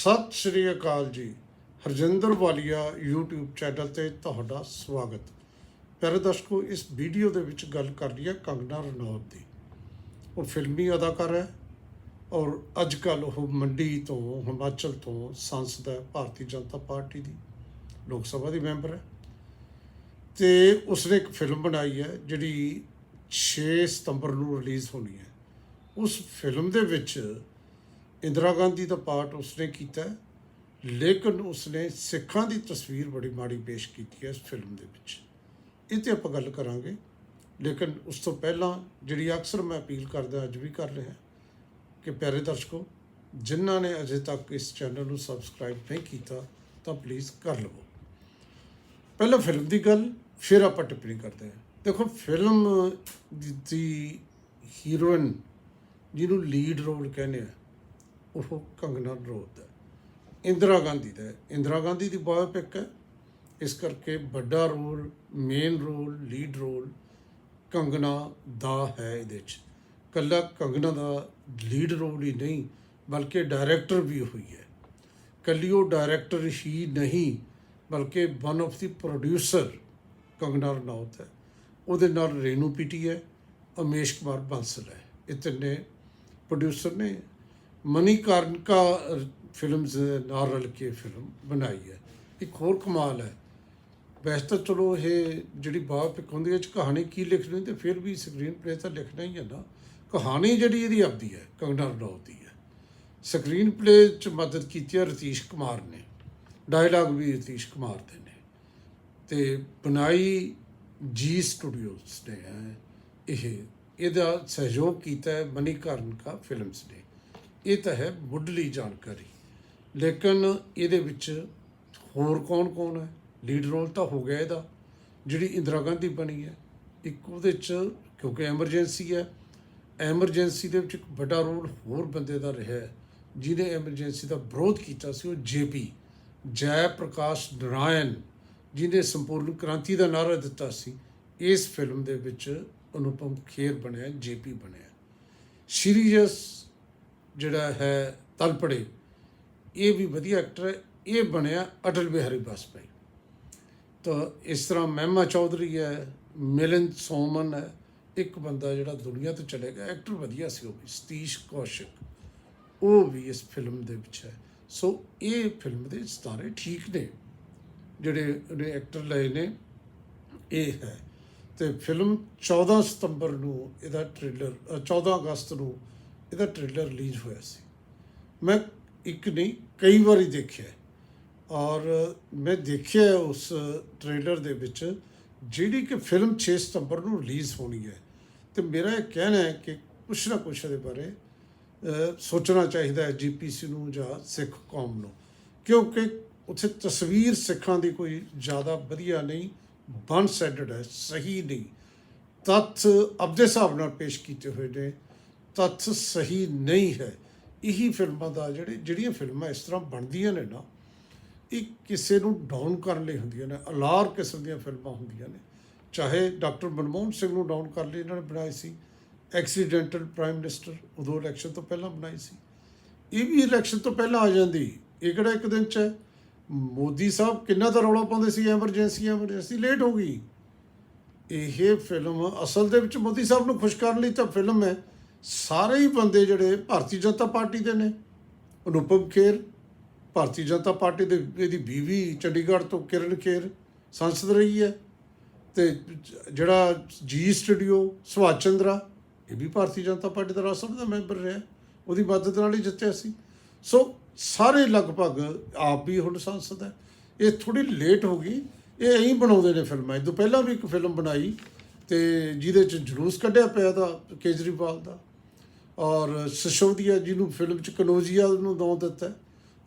ਸਤਿ ਸ਼੍ਰੀ ਅਕਾਲ ਜੀ। ਹਰਜਿੰਦਰ ਵਾਲੀਆ YouTube channel ਤੇ ਤੁਹਾਡਾ ਸਵਾਗਤ। ਪਿਆਰੇ ਦਰਸ਼ਕੋ, ਇਸ ਵੀਡੀਓ ਦੇ ਵਿੱਚ ਗੱਲ ਕਰ ਰਹੀ ਹੈ ਕੰਗਨਾ ਰਣੌਤ ਦੀ। ਉਹ ਫਿਲਮੀ ਅਦਾਕਾਰ ਹੈ ਔਰ ਅੱਜ ਕੱਲ ਉਹ ਮੰਡੀ ਤੋਂ, ਹਿਮਾਚਲ ਤੋਂ ਸੰਸਦ ਹੈ, ਭਾਰਤੀ ਜਨਤਾ ਪਾਰਟੀ ਦੀ, ਲੋਕ ਸਭਾ ਦੀ ਮੈਂਬਰ ਹੈ। ਤੇ ਉਸਨੇ ਇੱਕ ਫਿਲਮ ਬਣਾਈ ਹੈ ਜਿਹੜੀ 6 ਸਤੰਬਰ ਨੂੰ ਰਿਲੀਜ਼ ਹੋਣੀ ਹੈ। ਉਸ ਫਿਲਮ ਦੇ ਵਿੱਚ ਇੰਦਰਾ ਗਾਂਧੀ ਦਾ ਪਾਠ ਉਸਨੇ ਕੀਤਾ ਲੇਕਿਨ ਉਸਨੇ ਸਿੱਖਾਂ ਦੀ ਤਸਵੀਰ ਬੜੀ ਮਾੜੀ ਪੇਸ਼ ਕੀਤੀ ਹੈ ਇਸ ਫਿਲਮ ਦੇ ਵਿੱਚ। ਇਹ ਤੇ ਆਪਾਂ ਗੱਲ ਕਰਾਂਗੇ, ਲੇਕਿਨ ਉਸ ਤੋਂ ਪਹਿਲਾਂ ਜਿਹੜੀ ਅਕਸਰ ਮੈਂ ਅਪੀਲ ਕਰਦਾ, ਅੱਜ ਵੀ ਕਰ ਰਿਹਾ, ਕਿ ਪਿਆਰੇ ਦਰਸ਼ਕੋ, ਜਿਨ੍ਹਾਂ ਨੇ ਅਜੇ ਤੱਕ ਇਸ ਚੈਨਲ ਨੂੰ ਸਬਸਕ੍ਰਾਈਬ ਨਹੀਂ ਕੀਤਾ, ਤਾਂ ਪਲੀਜ਼ ਕਰ ਲਵੋ। ਪਹਿਲਾਂ ਫਿਲਮ ਦੀ ਗੱਲ, ਫਿਰ ਆਪਾਂ ਟਿੱਪਣੀ ਕਰਦੇ ਹਾਂ। ਦੇਖੋ, ਫਿਲਮ ਦੀ- ਦੀ ਹੀਰੋਇਨ ਜਿਹਨੂੰ ਲੀਡ ਰੋਲ ਕਹਿੰਦੇ ਆ ਉਹ ਕੰਗਨਾ ਰਣੌਤ ਹੈ। ਇੰਦਰਾ ਗਾਂਧੀ ਦਾ ਇੰਦਰਾ ਗਾਂਧੀ ਦੀ ਬਾਇਓਪਿਕ ਹੈ। ਇਸ ਕਰਕੇ ਵੱਡਾ role main role lead role Kangana ਦਾ ਹੈ ਇਹਦੇ ਵਿੱਚ ਕੱਲਾ ਕੰਗਨਾ ਦਾ ਲੀਡ ਰੋਲ ਹੀ ਨਹੀਂ, ਬਲਕਿ ਡਾਇਰੈਕਟਰ ਵੀ ਹੋਈ ਹੈ। ਕੱਲੀ ਉਹ ਡਾਇਰੈਕਟਰ ਹੀ ਨਹੀਂ, ਬਲਕਿ one of the producer Kangana Ranaut ਹੈ। ਉਹਦੇ ਨਾਲ ਰੇਨੂ ਪੀਟੀ ਹੈ, ਅਮੇਸ਼ ਕੁਮਾਰ ਬਾਂਸਲ ਹੈ। ਇਹ ਤਿੰਨੇ ਪ੍ਰੋਡਿਊਸਰ ਨੇ। ਮਨੀ ਕਾਰਨਕਾ ਫਿਲਮਸ ਨਾਲ ਰਲ ਕੇ ਫਿਲਮ ਬਣਾਈ ਹੈ। ਇੱਕ ਹੋਰ ਕਮਾਲ ਹੈ। ਵੈਸੇ ਤਾਂ ਚਲੋ ਇਹ ਜਿਹੜੀ ਬਾਇਓਪਿਕ ਹੁੰਦੀ ਹੈ, ਇਹ 'ਚ ਕਹਾਣੀ ਕੀ ਲਿਖਣੀ ਤੇ ਫਿਰ ਵੀ ਸਕਰੀਨ ਪਲੇ ਤਾਂ ਲਿਖਣਾ ਹੀ ਹੈ ਨਾ। ਕਹਾਣੀ ਜਿਹੜੀ ਇਹਦੀ ਆਪਦੀ ਹੈ, ਕੰਗਨਾ ਰਣੌਤ ਦੀ ਹੈ। ਸਕਰੀਨ ਪਲੇ 'ਚ ਮਦਦ ਕੀਤੀ ਹੈ ਰਤੀਸ਼ ਕੁਮਾਰ ਨੇ। ਡਾਇਲਾਗ ਵੀ ਰਤੀਸ਼ ਕੁਮਾਰ ਦੇ ਨੇ। ਤੇ ਬਣਾਈ ਜੀ ਸਟੂਡੀਓਜ਼ ਨੇ, ਇਹ। ਇਹਦਾ ਸਹਿਯੋਗ ਕੀਤਾ ਹੈ ਕਾਰਨਕਾ ਫਿਲਮਸ ਨੇ। ਇਹ ਤਾਂ ਹੈ ਮੁੱਢਲੀ ਜਾਣਕਾਰੀ। ਲੇਕਿਨ ਇਹਦੇ ਵਿੱਚ ਹੋਰ ਕੌਣ-ਕੌਣ ਹੈ? ਲੀਡ ਰੋਲ ਤਾਂ ਹੋ ਗਿਆ ਇਹਦਾ ਜਿਹੜੀ ਇੰਦਰਾ ਗਾਂਧੀ ਬਣੀ ਹੈ। ਇੱਕ ਉਹਦੇ ਚ ਕਿਉਂਕਿ ਐਮਰਜੈਂਸੀ ਹੈ ਐਮਰਜੈਂਸੀ ਦੇ ਵਿੱਚ ਇੱਕ ਵੱਡਾ ਰੋਲ ਹੋਰ ਬੰਦੇ ਦਾ ਰਿਹਾ ਹੈ, ਜਿਹਨੇ ਐਮਰਜੈਂਸੀ ਦਾ ਵਿਰੋਧ ਕੀਤਾ ਸੀ ਉਹ ਜੇਪੀ ਜੈ ਪ੍ਰਕਾਸ਼ ਨਾਰਾਇਣ ਜਿਹਨੇ ਸੰਪੂਰਨ ਕ੍ਰਾਂਤੀ ਦਾ ਨਾਰਾ ਦਿੱਤਾ ਸੀ। ਇਸ ਫਿਲਮ ਦੇ ਵਿੱਚ ਅਨੁਪਮ ਖੇਰ ਬਣਿਆ ਜੇਪੀ ਬਣਿਆ। ਸੀਰੀਅਸ ਜਿਹੜਾ ਹੈ ਤਲਪੜੇ, ਇਹ ਵੀ ਵਧੀਆ ਐਕਟਰ ਹੈ, ਇਹ ਬਣਿਆ ਅਟਲ ਬਿਹਾਰੀ ਵਾਜਪਾਈ। ਤਾਂ ਇਸ ਤਰ੍ਹਾਂ ਮਹਿਮਾ ਚੌਧਰੀ ਹੈ, ਮਿਲਨ ਸੋਮਨ ਹੈ, ਇੱਕ ਬੰਦਾ ਜਿਹੜਾ ਦੁਨੀਆ ਤੋਂ ਚਲੇ ਗਿਆ ਐਕਟਰ ਵਧੀਆ ਸੀ ਉਹ ਵੀ, ਸਤੀਸ਼ ਕੌਸ਼ਿਕ। ਉਹ ਵੀ ਇਸ ਫਿਲਮ ਦੇ ਵਿੱਚ ਹੈ। ਸੋ ਇਹ ਫਿਲਮ ਦੇ ਸਿਤਾਰੇ ਠੀਕ ਨੇ, ਜਿਹੜੇ ਉਹਨੇ ਐਕਟਰ ਲਏ ਨੇ, ਇਹ ਹੈ। ਤੇ ਫਿਲਮ 14 ਸਤੰਬਰ ਨੂੰ ਇਹਦਾ ਟ੍ਰੇਲਰ 14 ਅਗਸਤ ਨੂੰ ਇਹਦਾ ਟ੍ਰੇਲਰ ਰਿਲੀਜ਼ ਹੋਇਆ ਸੀ। ਮੈਂ ਇੱਕ ਨਹੀਂ, ਕਈ ਵਾਰੀ ਦੇਖਿਆ ਔਰ ਮੈਂ ਦੇਖਿਆ ਉਸ ਟ੍ਰੇਲਰ ਦੇ ਵਿੱਚ ਜਿਹੜੀ ਕਿ ਫਿਲਮ 6 ਸਤੰਬਰ ਨੂੰ ਰਿਲੀਜ਼ ਹੋਣੀ ਹੈ। ਤੇ ਮੇਰਾ ਇਹ ਕਹਿਣਾ ਹੈ ਕਿ ਕੁਛ ਨਾ ਕੁਛ ਇਹਦੇ ਬਾਰੇ ਸੋਚਣਾ ਚਾਹੀਦਾ ਹੈ ਜੀਪੀਸੀ ਨੂੰ ਜਾਂ ਸਿੱਖ ਕੌਮ ਨੂੰ। ਕਿਉਂਕਿ ਉੱਥੇ ਤਸਵੀਰ ਸਿੱਖਾਂ ਦੀ ਕੋਈ ਜ਼ਿਆਦਾ ਵਧੀਆ ਨਹੀਂ ਵਨ ਸਾਈਡਡ ਹੈ, ਸਹੀ ਨਹੀਂ। ਤੱਥ ਆਪਦੇ ਹਿਸਾਬ ਨਾਲ ਪੇਸ਼ ਕੀਤੇ ਹੋਏ ਨੇ। ਤੱਥ ਸਹੀ ਨਹੀਂ ਹੈ। ਇਹੀ ਫਿਲਮਾਂ ਦਾ ਜਿਹੜੇ ਜਿਹੜੀਆਂ ਫਿਲਮਾਂ ਇਸ ਤਰ੍ਹਾਂ ਬਣਦੀਆਂ ਨੇ ਨਾ, ਇਹ ਕਿਸੇ ਨੂੰ ਡਾਊਨ ਕਰਨ ਲਈ ਹੁੰਦੀਆਂ ਨੇ, ਅਲਾਰ ਕਿਸਮ ਦੀਆਂ ਫਿਲਮਾਂ ਹੁੰਦੀਆਂ ਨੇ। ਚਾਹੇ ਡਾਕਟਰ ਮਨਮੋਹਨ ਸਿੰਘ ਨੂੰ ਡਾਊਨ ਕਰਨ ਲਈ ਇਹਨਾਂ ਨੇ ਬਣਾਈ ਸੀ ਐਕਸੀਡੈਂਟਲ ਪ੍ਰਾਈਮ ਮਿਨਿਸਟਰ ਉਦੋਂ ਇਲੈਕਸ਼ਨ ਤੋਂ ਪਹਿਲਾਂ ਬਣਾਈ ਸੀ। ਇਹ ਵੀ ਇਲੈਕਸ਼ਨ ਤੋਂ ਪਹਿਲਾਂ ਆ ਜਾਂਦੀ। ਇਹ ਕਿਹੜਾ ਇੱਕ ਦਿਨ ਚ ਹੈ? ਮੋਦੀ ਸਾਹਿਬ ਕਿੰਨਾ ਦਾ ਰੌਲਾ ਪਾਉਂਦੇ ਸੀ ਐਮਰਜੈਂਸੀ ਐਮਰਜੈਂਸੀ ਲੇਟ ਹੋ ਗਈ। ਇਹ ਫਿਲਮ ਅਸਲ ਦੇ ਵਿੱਚ ਮੋਦੀ ਸਾਹਿਬ ਨੂੰ ਖੁਸ਼ ਕਰਨ ਲਈ ਤਾਂ ਫਿਲਮ ਹੈ। ਸਾਰੇ ਹੀ ਬੰਦੇ ਜਿਹੜੇ ਭਾਰਤੀ ਜਨਤਾ ਪਾਰਟੀ ਦੇ ਨੇ, ਅਨੁਪਮ ਖੇਰ, ਭਾਰਤੀ ਜਨਤਾ ਪਾਰਟੀ ਦੇ ਇਹਦੀ ਬੀਵੀ ਚੰਡੀਗੜ੍ਹ ਤੋਂ ਕਿਰਨ ਖੇਰ ਸੰਸਦ ਰਹੀ ਹੈ ਤੇ ਜਿਹੜਾ ਜੀ ਸਟੂਡੀਓ ਸੁਭਾਸ਼ ਚੰਦਰਾ, ਇਹ ਵੀ ਭਾਰਤੀ ਜਨਤਾ ਪਾਰਟੀ ਦਾ ਰਾਜ ਸਭਾ ਦਾ ਮੈਂਬਰ ਰਿਹਾ, ਉਹਦੀ ਮਦਦ ਨਾਲ ਹੀ ਜਿੱਤਿਆ ਸੀ। ਸੋ ਸਾਰੇ ਲਗਭਗ ਆਪ ਵੀ ਹੁਣ ਸੰਸਦ ਹੈ। ਇਹ ਥੋੜੀ ਲੇਟ ਹੋ ਗਈ, ਇਹ ਐਂ ਬਣਾਉਂਦੇ ਨੇ ਫਿਲਮਾਂ। ਇਹ ਤੋਂ ਪਹਿਲਾਂ ਵੀ ਇੱਕ ਫਿਲਮ ਬਣਾਈ ਤੇ ਜਿਹਦੇ ਚ ਜਲੂਸ ਕੱਢਿਆ ਪਿਆ ਦਾ ਕੇਜਰੀਵਾਲ ਦਾ। ਔਰ ਸਿਸੋਦੀਆ ਜਿਹਨੂੰ ਫਿਲਮ ਚ ਕਨੋਜੀਆ ਨੂੰ ਨਾਂ ਦਿੱਤਾ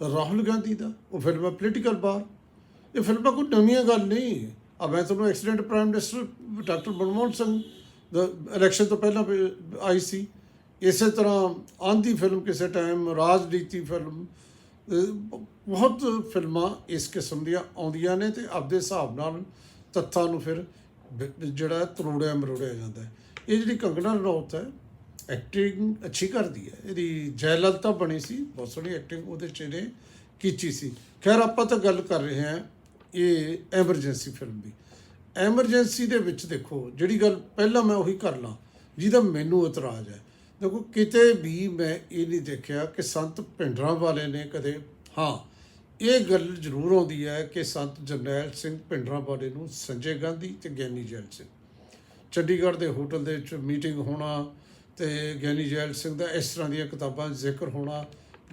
ਰਾਹੁਲ ਗਾਂਧੀ ਦਾ, ਉਹ ਫਿਲਮ ਹੈ ਪੋਲੀਟੀਕਲ ਬਾਰ ਇਹ ਫਿਲਮਾਂ ਕੋਈ ਨਵੀਆਂ ਗੱਲ ਨਹੀਂ। ਆ ਮੈਂ ਤੁਹਾਨੂੰ accident prime minister doctor Manmohan Singh ਦਾ ਇਲੈਕਸ਼ਨ ਤੋਂ ਪਹਿਲਾਂ ਆਈ ਸੀ। ਇਸੇ ਤਰ੍ਹਾਂ ਆਂਧੀ ਫਿਲਮ ਕਿਸੇ ਟਾਈਮ ਰਾਜਨੀਤੀ ਫਿਲਮ ਬਹੁਤ ਫਿਲਮਾਂ ਇਸ ਕਿਸਮ ਦੀਆਂ ਆਉਂਦੀਆਂ ਨੇ ਤੇ ਆਪਦੇ ਹਿਸਾਬ ਨਾਲ ਤੱਥਾਂ ਨੂੰ ਫਿਰ ਜਿਹੜਾ ਤਰੋੜਿਆ ਮਰੋੜਿਆ ਜਾਂਦਾ ਇਹ ਜਿਹੜੀ ਕੰਗਣਾ ਰਣੌਤ ਹੈ ਐਕਟਿੰਗ ਅੱਛੀ ਕਰਦੀ ਹੈ। ਇਹਦੀ ਜੈਲਲਤਾ ਬਣੀ ਸੀ, ਬਹੁਤ ਸੋਹਣੀ ਐਕਟਿੰਗ ਉਹਦੇ ਚ ਇਹਨੇ ਕੀਤੀ ਸੀ। ਖੈਰ, ਆਪਾਂ ਤਾਂ ਗੱਲ ਕਰ ਰਹੇ ਹਾਂ ਇਹ ਐਮਰਜੈਂਸੀ ਫਿਲਮ ਦੀ। ਐਮਰਜੈਂਸੀ ਦੇ ਵਿੱਚ ਦੇਖੋ, ਜਿਹੜੀ ਗੱਲ ਪਹਿਲਾਂ ਮੈਂ ਉਹੀ ਕਰ ਲਾਂ, ਜਿਹਦਾ ਮੈਨੂੰ ਇਤਰਾਜ਼ ਹੈ। ਦੇਖੋ, ਕਿਤੇ ਵੀ ਮੈਂ ਇਹ ਨਹੀਂ ਦੇਖਿਆ ਕਿ ਸੰਤ ਭਿੰਡਰਾਂ ਵਾਲੇ ਨੇ ਕਦੇ, ਹਾਂ, ਇਹ ਗੱਲ ਜ਼ਰੂਰ ਆਉਂਦੀ ਹੈ ਕਿ ਸੰਤ ਜਰਨੈਲ ਸਿੰਘ ਭਿੰਡਰਾਂ ਵਾਲੇ ਨੂੰ ਸੰਜੇ ਗਾਂਧੀ ਤੇ ਗਿਆਨੀ ਜੈਲ ਸਿੰਘ। ਚੰਡੀਗੜ੍ਹ ਦੇ ਹੋਟਲ ਦੇ ਵਿੱਚ ਮੀਟਿੰਗ ਹੋਣਾ ਤੇ ਗਿਆਨੀ ਜੈਲ ਸਿੰਘ ਦਾ ਇਸ ਤਰ੍ਹਾਂ ਦੀਆਂ ਕਿਤਾਬਾਂ ਜ਼ਿਕਰ ਹੋਣਾ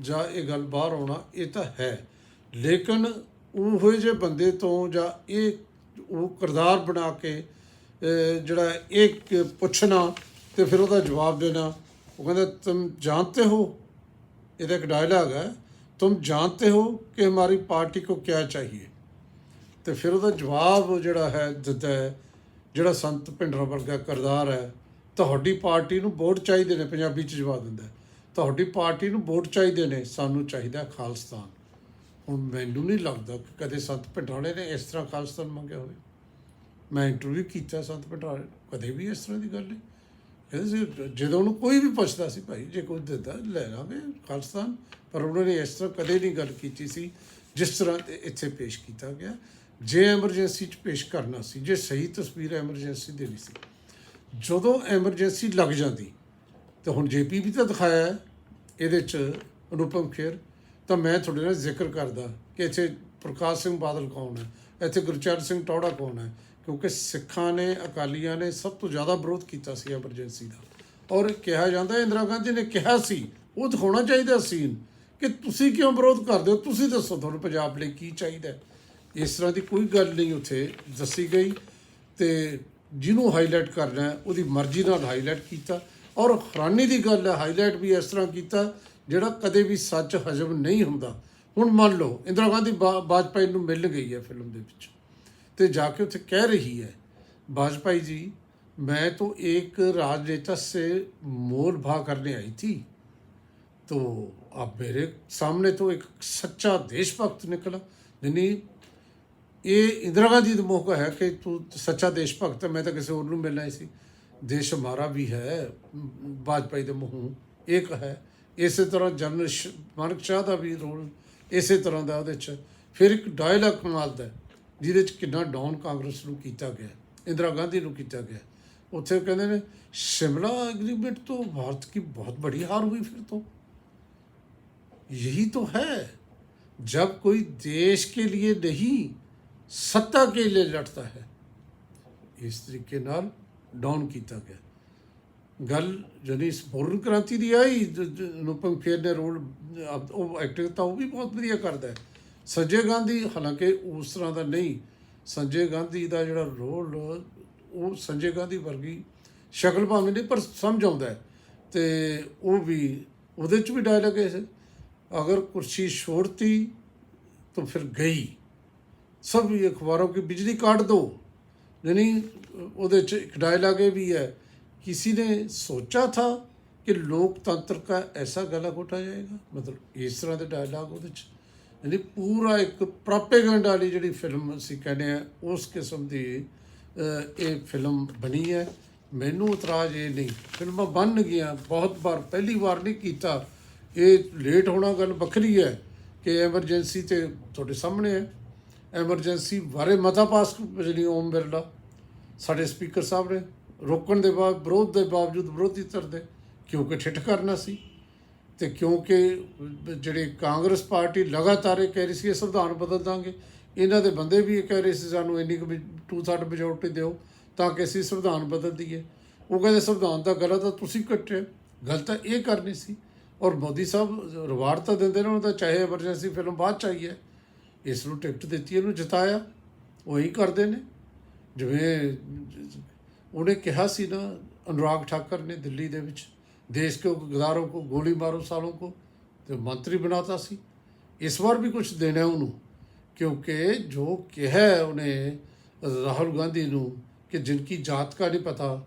ਜਾਂ ਇਹ ਗੱਲ ਬਾਹਰ ਆਉਣਾ, ਇਹ ਤਾਂ ਹੈ। ਲੇਕਿਨ ਉਹੋ ਜੇ ਬੰਦੇ ਤੋਂ ਜਾਂ ਇਹ ਉਹ ਕਿਰਦਾਰ ਬਣਾ ਕੇ ਜਿਹੜਾ ਇਹ ਪੁੱਛਣਾ ਤੇ ਫਿਰ ਉਹਦਾ ਜਵਾਬ ਦੇਣਾ, ਉਹ ਕਹਿੰਦਾ, ਤੁਮ ਜਾਣਤੇ ਹੋ? ਇਹਦਾ ਇੱਕ ਡਾਇਲੌਗ ਹੈ, ਤੁਮ ਜਾਣਤੇ ਹੋ ਕਿ ਹਮਾਰੀ ਪਾਰਟੀ ਕੋ ਕੀ ਚਾਹੀਏ? ਤੇ ਫਿਰ ਉਹਦਾ ਜਵਾਬ ਜਿਹੜਾ ਹੈ, ਦਿੱਤਾ ਹੈ, ਜਿਹੜਾ ਸੰਤ ਭਿੰਡਰਾ ਵਰਗਾ ਕਰਦਾਰ ਹੈ ਤੁਹਾਡੀ ਪਾਰਟੀ ਨੂੰ ਵੋਟ ਚਾਹੀਦੇ ਨੇ, ਪੰਜਾਬੀ ਚ ਜਵਾਬ ਦਿੰਦਾ ਤੁਹਾਡੀ ਪਾਰਟੀ ਨੂੰ ਵੋਟ ਚਾਹੀਦੇ ਨੇ, ਸਾਨੂੰ ਚਾਹੀਦਾ ਖਾਲਿਸਤਾਨ। ਹੁਣ ਮੈਨੂੰ ਨਹੀਂ ਲੱਗਦਾ ਕਿ ਕਦੇ ਸੰਤ ਭਿੰਡਰਾਲੇ ਨੇ ਇਸ ਤਰ੍ਹਾਂ ਖਾਲਿਸਤਾਨ ਮੰਗਿਆ ਹੋਵੇ। ਮੈਂ ਇੰਟਰਵਿਊ ਕੀਤਾ ਸੰਤ ਭਿੰਡਰਾਲੇ ਕਦੇ ਵੀ ਇਸ ਤਰ੍ਹਾਂ ਦੀ ਗੱਲ ਨਹੀਂ। ਕਹਿੰਦੇ ਸੀ, ਜਦੋਂ ਉਹਨੂੰ ਕੋਈ ਵੀ ਪੁੱਛਦਾ ਸੀ, ਭਾਈ ਜੇ ਕੋਈ ਦਿੰਦਾ, ਲੈ ਲਾਂਗੇ ਖਾਲਿਸਤਾਨ। ਪਰ ਉਹਨਾਂ ਨੇ ਇਸ ਤਰ੍ਹਾਂ ਕਦੇ ਨਹੀਂ ਗੱਲ ਕੀਤੀ ਸੀ, ਜਿਸ ਤਰ੍ਹਾਂ ਇੱਥੇ ਪੇਸ਼ ਕੀਤਾ ਗਿਆ। ਜੇ ਐਮਰਜੈਂਸੀ ਚ ਪੇਸ਼ ਕਰਨਾ ਸੀ, ਜੇ ਸਹੀ ਤਸਵੀਰ ਐਮਰਜੈਂਸੀ ਦੇ ਵੀ ਸੀ। ਜਦੋਂ ਐਮਰਜੈਂਸੀ ਲੱਗ ਜਾਂਦੀ, ਤਾਂ ਹੁਣ ਜੇਪੀ ਵੀ ਤਾਂ ਦਿਖਾਇਆ ਹੈ, ਇਹਦੇ ਚ ਅਨੁਪਮ ਖੇਰ, ਤਾਂ ਮੈਂ ਤੁਹਾਡੇ ਨਾਲ ਜ਼ਿਕਰ ਕਰਦਾ ਕਿ ਇੱਥੇ ਪ੍ਰਕਾਸ਼ ਸਿੰਘ ਬਾਦਲ ਕੌਣ ਹੈ, ਇੱਥੇ ਗੁਰਚਰਨ ਸਿੰਘ ਟੌੜਾ ਕੌਣ ਹੈ, ਕਿਉਂਕਿ ਸਿੱਖਾਂ ਨੇ, ਅਕਾਲੀਆਂ ਨੇ ਸਭ ਤੋਂ ਜ਼ਿਆਦਾ ਵਿਰੋਧ ਕੀਤਾ ਸੀ ਐਮਰਜੈਂਸੀ ਦਾ। ਔਰ ਕਿਹਾ ਜਾਂਦਾ ਇੰਦਰਾ ਗਾਂਧੀ ਨੇ ਕਿਹਾ ਸੀ, ਉਹ ਦਿਖਾਉਣਾ ਚਾਹੀਦਾ ਸੀਨ ਕਿ ਤੁਸੀਂ ਕਿਉਂ ਵਿਰੋਧ ਕਰਦੇ ਹੋ, ਤੁਸੀਂ ਦੱਸੋ ਤੁਹਾਨੂੰ ਪੰਜਾਬ ਲਈ ਕੀ ਚਾਹੀਦਾ ਇਸ ਤਰ੍ਹਾਂ ਦੀ ਕੋਈ ਗੱਲ ਨਹੀਂ ਉੱਥੇ ਦੱਸੀ ਗਈ ਤੇ ਜਿਹਨੂੰ ਹਾਈਲਾਈਟ ਕਰਨਾ ਹੈ ਉਹਦੀ ਮਰਜ਼ੀ ਨਾਲ ਹਾਈਲਾਈਟ ਕੀਤਾ ਔਰ ਹੈਰਾਨੀ ਦੀ ਗੱਲ ਹੈ ਹਾਈਲਾਈਟ ਵੀ ਇਸ ਤਰ੍ਹਾਂ ਕੀਤਾ ਜਿਹੜਾ ਕਦੇ ਵੀ ਸੱਚ ਹਜਮ ਨਹੀਂ ਹੁੰਦਾ ਹੁਣ ਮੰਨ ਲਓ ਇੰਦਰਾ ਗਾਂਧੀ ਬਾ- ਵਾਜਪਾਈ ਨੂੰ ਮਿਲ ਗਈ ਹੈ ਫਿਲਮ ਦੇ ਵਿੱਚ ਤੇ ਜਾ ਕੇ ਉੱਥੇ ਕਹਿ ਰਹੀ ਹੈ वाजपेयी जी मैं तो एक राजनेता से मोल भाव करने आई थी तो अब मेरे सामने तो एक सच्चा देशभक्त निकला यानी ਇਹ ਇੰਦਰਾ ਗਾਂਧੀ ਦਾ ਮੌਕਾ ਹੈ ਕਿ ਤੂੰ ਸੱਚਾ ਦੇਸ਼ ਭਗਤ ਹੈ ਮੈਂ ਤਾਂ ਕਿਸੇ ਹੋਰ ਨੂੰ ਮਿਲਣਾ ਹੀ ਸੀ ਦੇਸ਼ ਹਮਾਰਾ ਵੀ ਹੈ ਵਾਜਪਾਈ ਦੇ ਮੂੰਹੋਂ ਇੱਕ ਹੈ ਇਸੇ ਤਰ੍ਹਾਂ ਜਨਰਲ ਸ਼- ਮਾਨਕ ਸ਼ਾਹ ਦਾ ਵੀ ਰੋਲ ਇਸੇ ਤਰ੍ਹਾਂ ਦਾ ਉਹਦੇ ਚ ਫਿਰ ਇੱਕ ਡਾਇਲੌਗ ਕਮਾਲ ਦਾ ਹੈ, ਜਿਹਦੇ ਚ ਕਿੰਨਾ ਡਾਊਨ ਕਾਂਗਰਸ ਨੂੰ ਕੀਤਾ ਗਿਆ ਇੰਦਰਾ ਗਾਂਧੀ ਨੂੰ ਕੀਤਾ ਗਿਆ ਉੱਥੇ ਉਹ ਕਹਿੰਦੇ ਨੇ शिमला एग्रीमेंट तो भारत की बहुत बड़ी हार हुई फिर तो यही तो है जब कोई देश के लिए नहीं सत्ता के लिए लड़ता है ਇਸ ਤਰੀਕੇ ਨਾਲ ਡਾਊਨ ਕੀਤਾ ਗਿਆ ਗੱਲ ਜਿਹੜੀ ਸਪੋਰਨ ਕ੍ਰਾਂਤੀ ਦੀ ਆਈ ਜ- ਜ- ਅਨੁਪਮ ਖੇਰ ਨੇ ਰੋਲ ਅਬ- ਉਹ ਐਕਟਿੰਗ ਤਾਂ ਉਹ ਵੀ ਬਹੁਤ ਵਧੀਆ ਕਰਦਾ ਹੈ ਸੰਜੇ ਗਾਂਧੀ ਹਾਲਾਂਕਿ ਉਸ ਤਰ੍ਹਾਂ ਦਾ ਨਹੀਂ ਸੰਜੇ ਗਾਂਧੀ ਦਾ ਜਿਹੜਾ ਰੋਲ ਉਹ ਸੰਜੇ ਗਾਂਧੀ ਵਰਗੀ ਸ਼ਕਲ ਭਾਵੇਂ ਨਹੀਂ ਪਰ ਸਮਝ ਆਉਂਦਾ ਹੈ ਤੇ ਉਹ ਵੀ ਉਹਦੇ ਚ ਵੀ ਡਾਇਲੌਗ ਹੈ ਸੇ, ਅਗਰ ਕੁਰਸੀ ਛੋੜਤੀ तो फिर गई सभी अखबारों की बिजली काट दो यानी ਉਹਦੇ ਚ ਇੱਕ ਡਾਇਲਾਗ ਇਹ ਵੀ ਹੈ किसी ने सोचा था कि लोकतंत्र का ऐसा गला घोटा जाएगा ਮਤਲਬ ਇਸ ਤਰ੍ਹਾਂ ਦੇ ਡਾਇਲਾਗ ਉਹਦੇ ਚ ਯਾਨੀ ਪੂਰਾ ਇੱਕ ਪ੍ਰੋਪੇਗੈਂਡਾ ਵਾਲੀ ਜਿਹੜੀ ਫਿਲਮ ਅਸੀਂ ਕਹਿੰਦੇ ਆ ਉਸ ਕਿਸਮ ਦੀ ਅਹ, ਇਹ ਫਿਲਮ ਬਣੀ ਹੈ ਮੈਨੂੰ ਇਤਰਾਜ਼ ਇਹ ਨਹੀਂ ਫਿਲਮਾਂ ਬਣ ਗਈਆਂ ਬਹੁਤ ਵਾਰ ਪਹਿਲੀ ਵਾਰ ਨਹੀਂ ਕੀਤਾ ਇਹ ਲੇਟ ਹੋਣਾ ਗੱਲ ਵੱਖਰੀ ਹੈ ਕਿ ਐਮਰਜੈਂਸੀ ਤੇ ਤੁਹਾਡੇ ਸਾਹਮਣੇ ਹੈ ਐਮਰਜੈਂਸੀ ਬਾਰੇ ਮਤਾ ਪਾਸ ਜਿਹੜੀ ਓਮ ਬਿਰਲਾ। ਸਾਡੇ ਸਪੀਕਰ ਸਾਹਿਬ ਨੇ ਰੋਕਣ ਦੇ ਬਾਅਦ ਵਿਰੋਧ ਦੇ ਬਾਵਜੂਦ ਵਿਰੋਧੀ ਧਿਰ ਦੇ ਕਿਉਂਕਿ ਠਿੱਠ ਕਰਨਾ ਸੀ ਤੇ ਕਿਉਂਕਿ ਜਿਹੜੇ ਕਾਂਗਰਸ ਪਾਰਟੀ ਲਗਾਤਾਰ ਇਹ ਕਹਿ ਰਹੀ ਸੀ, ਇਹ ਸੰਵਿਧਾਨ ਬਦਲ ਦਾਂਗੇ। ਇਹਨਾਂ ਦੇ ਬੰਦੇ ਵੀ ਇਹ ਕਹਿ ਰਹੇ ਸੀ, ਸਾਨੂੰ ਇੰਨੀ ਕੁ ਟੂ ਥਰਡ ਮੈਜੋਰਟੀ ਦਿਓ ਤਾਂ ਕਿ ਅਸੀਂ ਸੰਵਿਧਾਨ ਬਦਲ ਦਈਏ। ਉਹ ਕਹਿੰਦੇ ਸੰਵਿਧਾਨ ਦਾ ਗਲਾ ਤਾਂ ਤੁਸੀਂ ਕੱਟਿਆ ਗਲਤ ਇਹ ਕਰਨੀ ਸੀ। ਔਰ ਮੋਦੀ ਸਾਹਿਬ ਰਿਵਾਰਡ ਤਾਂ ਦਿੰਦੇ ਨੇ, ਉਹਨਾਂ ਦਾ ਚਾਹੇ ਐਮਰਜੈਂਸੀ ਫਿਲਮ ਬਾਅਦ ਚਾਹੀਏ ਇਸ ਨੂੰ ਟਿਕਟ ਦਿੱਤੀ, ਇਹਨੂੰ ਜਿਤਾਇਆ। ਉਹੀ ਕਰਦੇ ਨੇ। ਜਿਵੇਂ ਉਹਨੇ ਕਿਹਾ ਸੀ ਨਾ, ਅਨੁਰਾਗ ਠਾਕਰ ਨੇ ਦਿੱਲੀ ਦੇ ਵਿੱਚ, ਦੇਸ਼ ਕੇ ਗਦਾਰੋਂ ਕੋ, ਗੋਲੀ ਮਾਰੋ ਸਾਲੋਂ ਕੋ, ਤੇ ਮੰਤਰੀ ਬਣਾਤਾ ਸੀ। ਇਸ ਵਾਰ ਵੀ ਕੁਝ ਦੇਣਾ ਉਹਨੂੰ, ਕਿਉਂਕਿ ਜੋ ਕਿਹਾ ਉਹਨੇ ਰਾਹੁਲ ਗਾਂਧੀ ਨੂੰ, ਕਿ ਜਿਨਕੀ ਜਾਤ ਕਾ ਨਹੀਂ ਪਤਾ,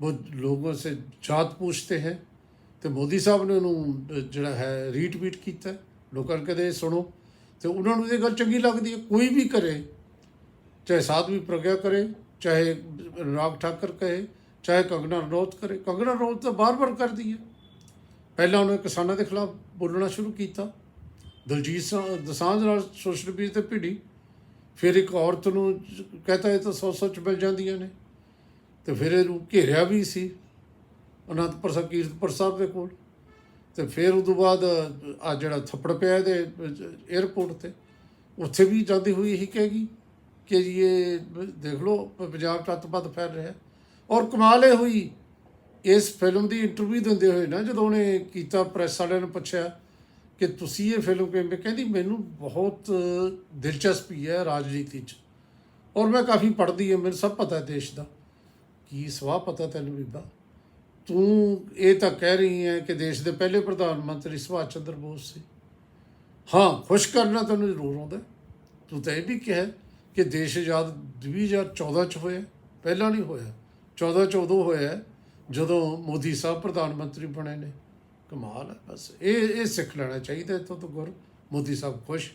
ਉਹ ਲੋਕਾਂ ਸੇ ਜਾਤ ਪੁੱਛਤੇ ਹੈ। ਤੇ ਮੋਦੀ ਸਾਹਿਬ ਨੇ ਉਹਨੂੰ ਜਿਹੜਾ ਹੈ ਰੀਟਵੀਟ ਕੀਤਾ। ਲੋਕਾਂ ਕਦੇ ਸੁਣੋ ਤੇ ਉਹਨਾਂ ਨੂੰ ਇਹ ਗੱਲ ਚੰਗੀ ਲੱਗਦੀ ਹੈ, ਕੋਈ ਵੀ ਕਰੇ, ਚਾਹੇ ਸਾਧਵੀ ਪ੍ਰਗਿਆ ਕਰੇ, ਚਾਹੇ ਰਾਗ ਠਾਕਰ ਕਹੇ, ਚਾਹੇ ਕੰਗਨਾ ਰਣੌਤ ਕਰੇ। ਕੰਗਨਾ ਰਣੌਤ ਤਾਂ ਬਾਰ-ਬਾਰ ਕਰਦੀ ਹੈ। ਪਹਿਲਾਂ ਉਹਨੇ ਕਿਸਾਨਾਂ ਦੇ ਖਿਲਾਫ ਬੋਲਣਾ ਸ਼ੁਰੂ ਕੀਤਾ। ਦਲਜੀਤ ਸਾ- ਦਸਾਂਝ ਨਾਲ ਸੋਸ਼ਲ ਮੀਡੀਆ ਤੇ ਭਿੜੀ। ਫਿਰ ਇੱਕ ਔਰਤ ਨੂੰ ਕਹਤਾ, ਇਹ ਤਾਂ ਸੌ ਸੌ ਚ ਮਿਲ ਜਾਂਦੀਆਂ ਨੇ। ਤੇ ਫਿਰ ਇਹਨੂੰ ਘੇਰਿਆ ਵੀ ਸੀ ਅਨੰਦਪੁਰ ਸਾਹਿਬ, ਕੀਰਤਪੁਰ ਸਾਹਿਬ ਦੇ ਕੋਲ। ਤੇ ਫਿਰ ਉਸ ਤੋਂ ਬਾਅਦ ਆ ਜਿਹੜਾ ਥੱਪੜ ਪਿਆ ਇਹਦੇ 에어ਪੋਰਟ ਤੇ, ਉੱਥੇ ਵੀ ਜਾਂਦੀ ਹੋਈ ਇਹੀ ਕਹੇਗੀ ਕਿ ਜੀ ਇਹ ਦੇਖ ਲਓ, ਪੰਜਾਬ ਚ ਅੱਤਵਾਦ ਫੈਲ ਰਿਹਾ। ਔਰ ਕਮਾਲ ਇਹ ਹੋਈ, ਇਸ ਫਿਲਮ ਦੀ ਇੰਟਰਵਿਊ ਦਿੰਦੇ ਹੋਏ ਨਾ ਜਦੋਂ ਉਹਨੇ ਕੀਤਾ ਪ੍ਰੈਸ ਵਾਲਿਆਂ ਨੂੰ ਪੁੱਛਿਆ ਕਿ ਤੁਸੀਂ ਇਹ ਫਿਲਮ ਕਿਵੇਂ ਕਹਿੰਦੀ ਮੈਨੂੰ ਬਹੁਤ ਦਿਲਚਸਪੀ ਹੈ ਰਾਜਨੀਤੀ 'ਚ। ਔਰ ਮੈਂ ਕਾਫੀ ਪੜ੍ਹਦੀ ਹਾਂ, ਮੈਨੂੰ ਸਭ ਪਤਾ ਦੇਸ਼ ਦਾ। ਕੀ ਸਵਾਹ ਪਤਾ ਤੈਨੂੰ ਬੀਬਾ? ਤੂੰ ਇਹ ਤਾਂ ਕਹਿ ਰਹੀ ਹੈ ਕਿ ਦੇਸ਼ ਦੇ ਪਹਿਲੇ ਪ੍ਰਧਾਨ ਮੰਤਰੀ ਸੁਭਾਸ਼ ਚੰਦਰ ਬੋਸ ਸੀ। ਹਾਂ, ਖੁਸ਼ ਕਰਨਾ ਤੈਨੂੰ ਜ਼ਰੂਰ ਆਉਂਦਾ ਤੂੰ ਤਾਂ ਇਹ ਵੀ ਕਿਹਾ ਕਿ ਦੇਸ਼ ਆਜ਼ਾਦ 2014 ਚ ਹੋਇਆ ਪਹਿਲਾਂ ਨਹੀਂ ਹੋਇਆ। 14 ਚ ਉਦੋਂ ਹੋਇਆ ਜਦੋਂ ਮੋਦੀ ਸਾਹਿਬ ਪ੍ਰਧਾਨ ਮੰਤਰੀ ਬਣੇ ਨੇ। ਕਮਾਲ ਹੈ ਬਸ। ਇਹ ਇਹ ਸਿੱਖ ਲੈਣਾ ਚਾਹੀਦਾ ਇੱਥੋਂ ਤੋਂ ਗੁਰ। ਮੋਦੀ ਸਾਹਿਬ ਖੁਸ਼।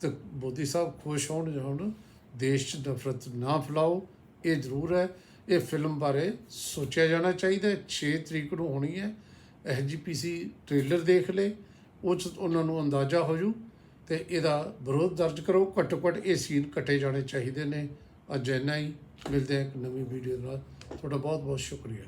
ਤੇ ਮੋਦੀ ਸਾਹਿਬ ਖੁਸ਼ ਹੋਣ, ਜਾਣ। ਦੇਸ਼ 'ਚ ਨਫ਼ਰਤ ਨਾ ਫੈਲਾਓ। ਇਹ ਜ਼ਰੂਰ ਹੈ। ਇਹ ਫਿਲਮ ਬਾਰੇ ਸੋਚਿਆ ਜਾਣਾ ਚਾਹੀਦਾ ਹੈ। 6 ਤਰੀਕ ਨੂੰ ਹੋਣੀ ਹੈ। ਐਸਜੀਪੀਸੀ ਟ੍ਰੇਲਰ ਦੇਖ ਲੈ ਉਹ 'ਚ ਉਹਨਾਂ ਨੂੰ ਅੰਦਾਜ਼ਾ ਹੋ ਜੂ ਤੇ ਇਹਦਾ ਵਿਰੋਧ ਦਰਜ ਕਰੋ। ਘੱਟੋ ਘੱਟ ਇਹ ਸੀਨ ਕੱਟੇ ਜਾਣੇ ਚਾਹੀਦੇ ਨੇ। ਅੱਜ ਇੰਨਾ ਹੀ। ਮਿਲਦੇ ਹਾਂ ਇੱਕ ਨਵੀਂ ਵੀਡੀਓ ਨਾਲ। ਤੁਹਾਡਾ ਬਹੁਤ ਬਹੁਤ ਸ਼ੁਕਰੀਆ।